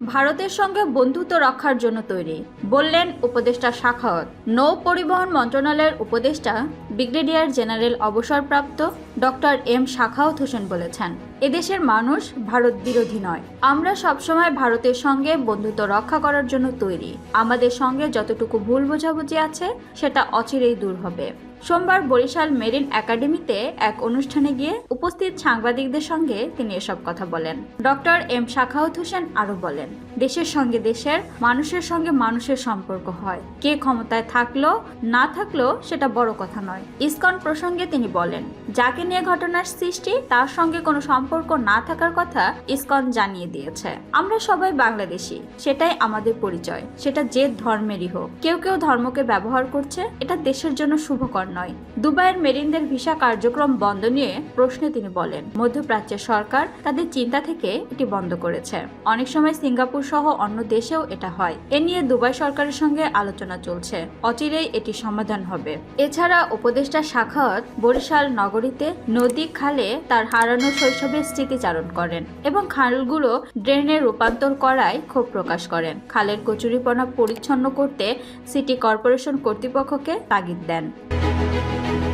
ভারতের সঙ্গে বন্ধুত্ব রক্ষার জন্য তৈরি, বললেন উপদেষ্টা শাখাওয়াত নৌ পরিবহন মন্ত্রণালয়ের উপদেষ্টা, ব্রিগেডিয়ার জেনারেল অবসরপ্রাপ্ত ডক্টর এম শাখাওয়াত হোসেন বলেছেন, এদেশের মানুষ ভারত বিরোধী নয়। আমরা সবসময় ভারতের সঙ্গে বন্ধুত্ব রক্ষা করার জন্য তৈরি। আমাদের সঙ্গে যতটুকু ভুল বোঝাবুঝি আছে, সেটা অচিরেই দূর হবে। সোমবার বরিশাল মেরিন একাডেমিতে এক অনুষ্ঠানে গিয়ে উপস্থিত সাংবাদিকদের সঙ্গে তিনি এসব কথা বলেন। ডক্টর এম শাখাউত হোসেন আরও বলেন, দেশের সঙ্গে দেশের, মানুষের সঙ্গে মানুষের সম্পর্ক হয়। কে ক্ষমতায় থাকল, না থাকল, সেটা বড় কথা নয়। ইসকন প্রসঙ্গে তিনি বলেন, যাকে নিয়ে ঘটনার সৃষ্টি, তার সঙ্গে কোনো সম্পর্ক না থাকার কথা ইসকন জানিয়ে দিয়েছে। আমরা সবাই বাংলাদেশি, সেটাই আমাদের পরিচয়, সেটা যে ধর্মেরই হোক। কেউ কেউ ধর্মকে ব্যবহার করছে, এটা দেশের জন্য শুভকর নয়। দুবাইয়ের মেরিনদের ভিসা কার্যক্রম বন্ধ নিয়ে প্রশ্নে তিনি বলেন, মধ্যপ্রাচ্যের সরকার তাদের চিন্তা থেকে এটি বন্ধ করেছে। অনেক সময় সিঙ্গাপুর সহ অন্য দেশেও এটা হয়। এ নিয়ে দুবাই সরকারের সঙ্গে আলোচনা চলছে। অচিরেই এটি সমাধান হবে। এছাড়া উপদেষ্টা শাখাওয়াত বরিশাল নগরীতে নদী খালে তার হারানো শৈশবের স্মৃতিচারণ করেন এবং খালগুলো ড্রেনে রূপান্তর করায় ক্ষোভ প্রকাশ করেন। খালের কচুরিপনা পরিচ্ছন্ন করতে সিটি কর্পোরেশন কর্তৃপক্ষকে তাগিদ দেন। Música